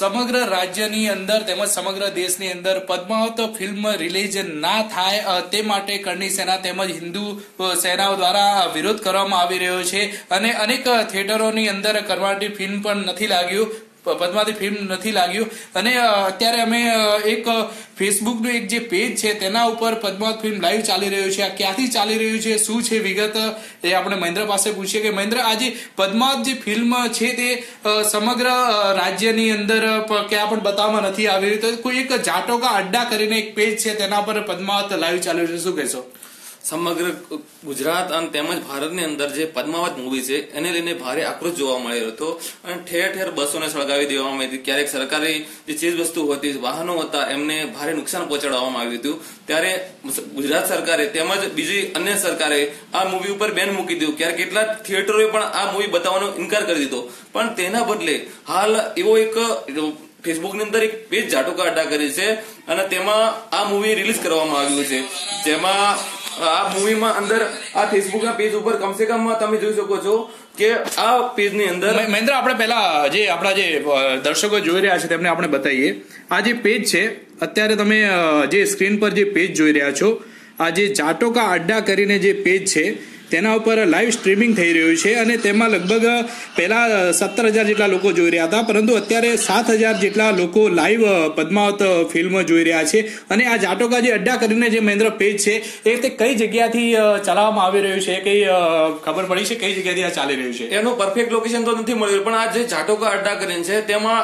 સમગ્ર રાજ્યની અંદર તેમજ સમગ્ર દેશની અંદર પદ્માવત ફિલ્મ રિલીઝ ના થાય તે માટે કરણી સેના તેમજ હિન્દુ સેનાઓ દ્વારા વિરોધ કરવામાં આવી રહ્યો છે. અને અનેક થિયેટરોની અંદર કરવાની ફિલ્મ પણ નથી લાગ્યું. પ- પદ્માવતી ફિલ્મ નથી લાગ્યું. અને અત્યારે અમે એક ફેસબુકનું એક જે પેજ છે, તેના ઉપર પદ્માવત ફિલ્મ લાઈવ ચાલી રહ્યું છે. આ ક્યાંથી ચાલી રહ્યું છે? શું છે વિગત? એ આપણે મહેન્દ્ર પાસે પૂછીએ કે મહેન્દ્ર આજે પદ્માવત જે ફિલ્મ છે તે સમગ્ર રાજ્યની અંદર ક્યાં પણ બતાવવામાં નથી આવી રહ્યું. તો કોઈ એક જાટોકા અડ્ડા કરીને એક પેજ છે, તેના પર પદ્માવત લાઈવ ચાલી રહ્યું છે. શું કહેશો? સમગ્ર ગુજરાત અને તેમજ ભારતની અંદર જે પદ્માવત મૂવી છે, એને લઈને ભારે આક્રોશ જોવા મળ્યો હતો. અને ઠેર ઠેર બસોને સળગાવી દેવામાં આવી હતી. ક્યારેક સરકારી જે ચીજ વસ્તુ હતી, વાહનો હતા, એમને ભારે નુકસાન પહોંચાડવામાં આવ્યું હતું. ત્યારે ગુજરાત સરકારે તેમજ બીજી અન્ય સરકારે આ મૂવી ઉપર બેન મૂકી દીધું. ક્યારેક કેટલાક થિયેટરોએ પણ આ મૂવી બતાવવાનો ઇનકાર કરી દીધો. પણ તેના બદલે હાલ એવો એક ફેસબુકની અંદર એક પેજ જાટુકા અડા કરી છે અને તેમાં આ મૂવી રિલીઝ કરવામાં આવ્યું છે. જેમાં આ મૂવીમાં અંદર આ ફેસબુકના પેજ ઉપર કમસે કમ તમે જોઈ શકો છો કે આ પેજની અંદર મહેન્દ્ર, આપણે પહેલા જે આપણા જે દર્શકો જોઈ રહ્યા છે તેમને આપણે બતાવીએ. આ જે પેજ છે, અત્યારે તમે જે સ્ક્રીન પર જે પેજ જોઈ રહ્યા છો, આ જે જાટોકા અડ્ડા કરીને જે પેજ છે તેના ઉપર લાઈવ સ્ટ્રીમિંગ થઈ રહ્યું છે અને તેમાં લગભગ પહેલા સત્તર હજાર જેટલા લોકો જોઈ રહ્યા હતા, પરંતુ અત્યારે સાત હજાર જેટલા લોકો લાઈવ પદ્માવત ફિલ્મ જોઈ રહ્યા છે. અને આ જાટોકા જે અડ્ડા કરીને જે મહેન્દ્ર પેજ છે, એ તે કઈ જગ્યાથી ચલાવવામાં આવી રહ્યું છે? કઈ ખબર પડી છે કઈ જગ્યાથી આ ચાલી રહ્યું છે? એનું પરફેક્ટ લોકેશન તો નથી મળ્યું, પણ આ જે જાટોકા અડ્ડા કરીને છે, તેમાં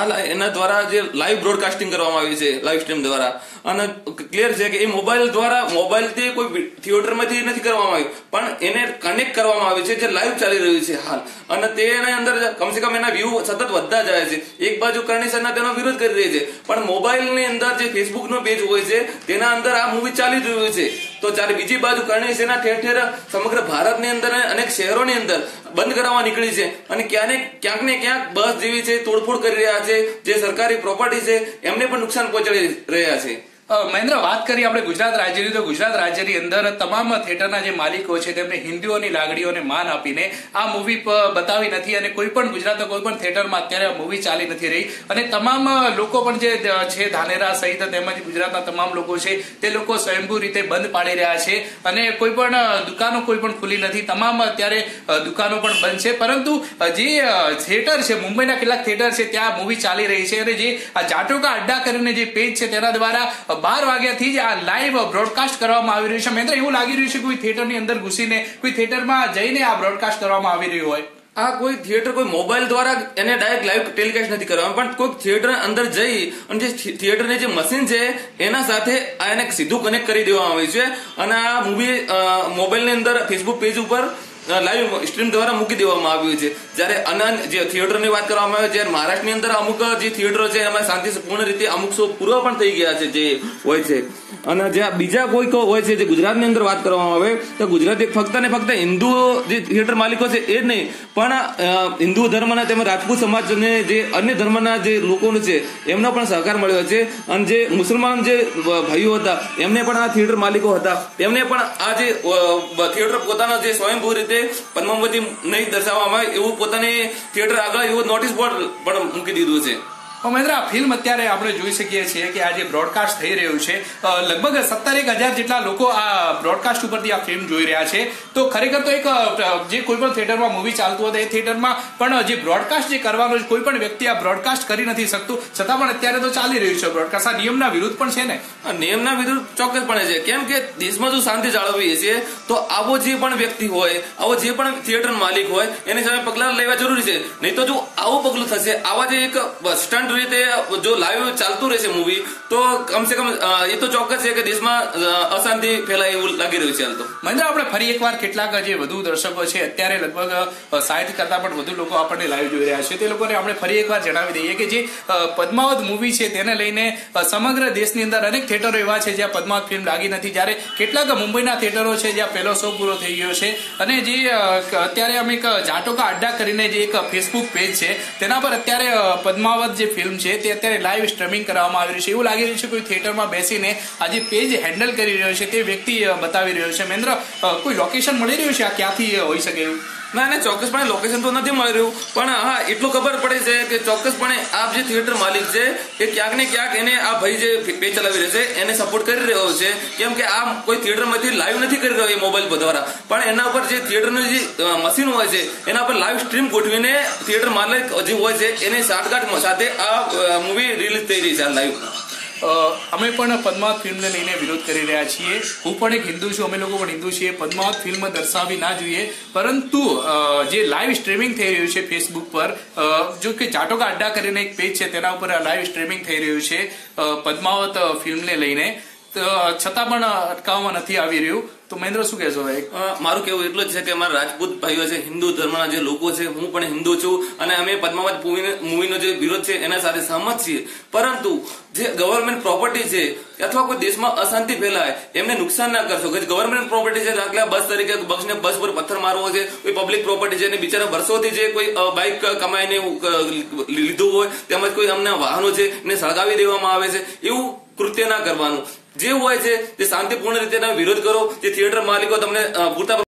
આ એના દ્વારા જે લાઈવ બ્રોડકાસ્ટિંગ કરવામાં આવી છે લાઈવ સ્ટ્રીમ દ્વારા. અને ક્લિયર છે કે એ મોબાઈલ દ્વારા મોબાઈલથી કોઈ થિયેટરમાંથી નથી કરવામાં આવ્યું. પણ એને કનેક્ટ કરવામાં આવે છે જે લાઈવ ચાલી રહ્યું છે હાલ. અને તેના અંદર કમસે કમ એના વ્યૂ સતત વધતા જાય છે. એક બાજુ કરણી સરના તેનો વિરોધ કરી રહી છે. પણ મોબાઈલની અંદર જે ફેસબુકનો પેજ હોય છે, તેના અંદર આ મૂવી ચાલી રહ્યું છે. તો જ્યારે બીજી બાજુ કરણી સેના ઠેર ઠેર સમગ્ર ભારતની અંદર અને અનેક શહેરોની અંદર બંધ કરાવવા નીકળી છે. અને ક્યાંને ક્યાંક ને ક્યાંક બસ જેવી છે તોડફોડ કરી રહ્યા છે. જે સરકારી પ્રોપર્ટી છે, એમને પણ નુકસાન પહોંચાડી રહ્યા છે. મહેન્દ્ર, વાત કરીએ આપણે ગુજરાત રાજ્યની. તો ગુજરાત રાજ્યની અંદર તમામ થિયેટરના જે માલિકો છે, તેમને હિન્દુઓની લાગણીઓને માન આપીને આ મૂવી બતાવી નથી અને કોઈ પણ ગુજરાતના કોઈ પણ થિયેટરમાં અત્યારે આ મૂવી ચાલી નથી રહી. અને તમામ લોકો પણ જે છે, ધાનેરા સહિત તેમજ ગુજરાતના તમામ લોકો છે, તે લોકો સ્વયંભૂ રીતે બંધ પાડી રહ્યા છે. અને કોઈ પણ દુકાનો કોઈ પણ ખુલી નથી. તમામ અત્યારે દુકાનો પણ બંધ છે. પરંતુ જે થિયેટર છે, મુંબઈના કેટલાક થિયેટર છે, ત્યાં મૂવી ચાલી રહી છે. અને જે જાટોકા અડ્ડા કરીને જે પેજ છે, તેના દ્વારા બાર વાગ્યાથી જ આ લાઈવ બ્રોડકાસ્ટ કરવામાં આવી રહ્યું છે. મહેન્દ્ર, એવું લાગી રહ્યું છે કોઈ થિયેટરની અંદર ઘૂસીને, કોઈ થિયેટરમાં જઈને આ બ્રોડકાસ્ટ કરવામાં આવી રહ્યું હોય? આ કોઈ થિયેટર કોઈ મોબાઈલ દ્વારા એને ડાયરેક્ટ લાઈવ ટેલિકાસ્ટ નથી કરવામાં, પણ કોઈ થિયેટર અંદર જઈ અને જે થિયેટરની જે મશીન છે, એના સાથે આ એને સીધું કનેક્ટ કરી દેવામાં આવ્યું છે. અને આ મૂવી મોબાઈલની અંદર ફેસબુક પેજ ઉપર લાઈવ સ્ટ્રીમ દ્વારા મૂકી દેવામાં આવ્યું છે. જ્યારે અનન જે થિયેટરની વાત કરવામાં આવે, જ્યારે મહારાષ્ટ્રની અંદર અમુક જે થિયેટરો છે, એમાં શાંતિપૂર્ણ રીતે અમુક શો પૂરા પણ થઈ ગયા છે, જે હોય છે. અને જ્યાં બીજા કોઈ હોય છે, જે ગુજરાતની અંદર વાત કરવામાં આવે, તો ગુજરાતી ફક્ત ને ફક્ત હિન્દુઓ જે થિયેટર માલિકો છે, એ જ નહીં. પણ હિન્દુ ધર્મના તેમજ રાજપૂત સમાજને જે અન્ય ધર્મના જે લોકોનો છે, એમનો પણ સહકાર મળ્યો છે. અને જે મુસલમાન જે ભાઈઓ હતા, એમને પણ આ થિયેટર માલિકો હતા. એમને પણ આ જે થિયેટર પોતાના જે સ્વયંભૂ રીતે પદ્માવતી નહીં દર્શાવવામાં આવે એવું પોતાની થિયેટર આગળ એવું નોટિસ બોર્ડ પણ મૂકી દીધું છે. મહેન્દ્ર ફિલ્મ અત્યારે આપણે જોઈ શકીએ છીએ કે આ જે બ્રોડકાસ્ટ થઈ રહ્યું છે લગભગ સત્તર એક હજાર જેટલા લોકો આ બ્રોડકાસ્ટ ઉપરથી આ ફિલ્મ જોઈ રહ્યા છે. તો ખરેખર તો એક જે કોઈ પણ થિયેટરમાં મૂવી ચાલતું હતું એ થિયેટરમાં પણ જે બ્રોડકાસ્ટ જે કરવાનો છે, કોઈ પણ વ્યક્તિ આ બ્રોડકાસ્ટ કરી નથી શકતું. છતાં પણ અત્યારે તો ચાલી રહ્યું છે બ્રોડકાસ્ટ આ નિયમના વિરુદ્ધ પણ છે ને? નિયમના વિરુદ્ધ ચોક્કસપણે છે. કેમ કે દેશમાં જો શાંતિ જાળવવી છે, તો આવો જે પણ વ્યક્તિ હોય, આવો જે પણ થિયેટર માલિક હોય, એની સામે પગલાં લેવા જરૂરી છે. નહીં તો જો આવું પગલું થશે, આવા જે એક સ્ટન્ટ રીતે જો લાઈવ ચાલતું રહેશે મૂવી તો કમસે કમ એ તો ચોક્કસ છે કે દેશમાં અશાંતિ ફેલાય એવું લાગી રહ્યું છે હાલ તો. મહેન્દ્ર, આપણે ફરી એકવાર કેટલાક જે વધુ દર્શકો છે, અત્યારે લગભગ સાઠ કરતા પણ વધુ લોકો આપણને લાઈવ જોઈ રહ્યા છે. તે લોકોને આપણે ફરી એકવાર જણાવી દઈએ કે જે પદ્માવત મૂવી છે, તેને લઈને સમગ્ર દેશની અંદર અનેક થિયેટરો એવા છે જ્યાં પદ્માવત ફિલ્મ લાગી નથી. જ્યારે કેટલાક મુંબઈના થિયેટરો છે જ્યાં પહેલો શો પૂરો થઈ ગયો છે. અને જે અત્યારે અમે એક જાટોકા અડ્ડા કરીને જે એક ફેસબુક પેજ છે, તેના પર અત્યારે પદ્માવત જે ફિલ્મ છે, તે અત્યારે લાઈવ સ્ટ્રીમિંગ કરવામાં આવી રહ્યું છે. એવું લાગી રહ્યું છે કોઈ થિયેટરમાં બેસીને આ જે પેજ હેન્ડલ કરી રહ્યો છે, તે વ્યક્તિ બતાવી રહ્યો છે. મહેન્દ્ર કોઈ લોકેશન મળી રહ્યું છે? આ ક્યાંથી હોઈ શકે એવું? ના એને ચોક્કસપણે લોકેશન તો નથી મળી રહ્યું. પણ, હા, એટલું ખબર પડે છે કે ચોક્કસપણે આ જે થિયેટર માલિક છે, એ ક્યાંક ને ક્યાંક એને આ ભાઈ જે પે ચલાવી રહ્યો છે, એને સપોર્ટ કરી રહ્યો છે. કેમ કે આ કોઈ થિયેટરમાંથી લાઈવ નથી કરી રહ્યો એ મોબાઈલ દ્વારા. પણ એના પર જે થિયેટરનું જે મશીન હોય છે, એના પર લાઈવ સ્ટ્રીમ ગોઠવીને થિયેટર માલિક જે હોય છે, એને સાઠગાંઠ સાથે આ મૂવી રિલીઝ થઈ રહી છે લાઈવ અમે પણ પદ્માવત ફિલ્મને લઈને વિરોધ કરી રહ્યા છીએ. હું પણ એક હિન્દુ છું, અમે લોકો પણ હિન્દુ છીએ. પદ્માવત ફિલ્મ દર્શાવી ના જોઈએ. પરંતુ જે લાઈવ સ્ટ્રીમિંગ થઈ રહ્યું છે ફેસબુક પર જો કે જાટોકા અડ્ડા કરીને એક પેજ છે, તેના ઉપર લાઈવ સ્ટ્રીમિંગ થઈ રહ્યું છે પદ્માવત ફિલ્મને લઈને. છતાં પણ અટકાવવામાં નથી આવી રહ્યું. તો મહેન્દ્ર, શું કહેશો મારું કેવું એટલું જ છે કે મારા રાજપૂત ભાઈઓ છે, હિન્દુ ધર્મના જે લોકો છે, હું પણ હિન્દુ છું અને અમે પદ્માવત મૂવીનો જે વિરોધ છે, એના સાથે સહમત છીએ. પરંતુ જે ગવર્મેન્ટ પ્રોપર્ટી છે, અથવા કોઈ દેશમાં અશાંતિ ફેલાય, એમને નુકસાન ના કરશો. કે ગવર્મેન્ટ પ્રોપર્ટી છે, દાખલા બસ તરીકે બસને, બસ પર પથ્થર મારવો છે, કોઈ પબ્લિક પ્રોપર્ટી છે અને બિચારા વર્ષોથી જે કોઈ બાઇક કમાઈને લીધું હોય, તેમજ કોઈ અમને વાહનો છે, એને સળગાવી દેવામાં આવે છે, એવું કૃત્ય ના કરવાનું. જે હોય છે તે શાંતિપૂર્ણ રીતે વિરોધ કરો જે થિયેટર માલિકો તમને પૂરતા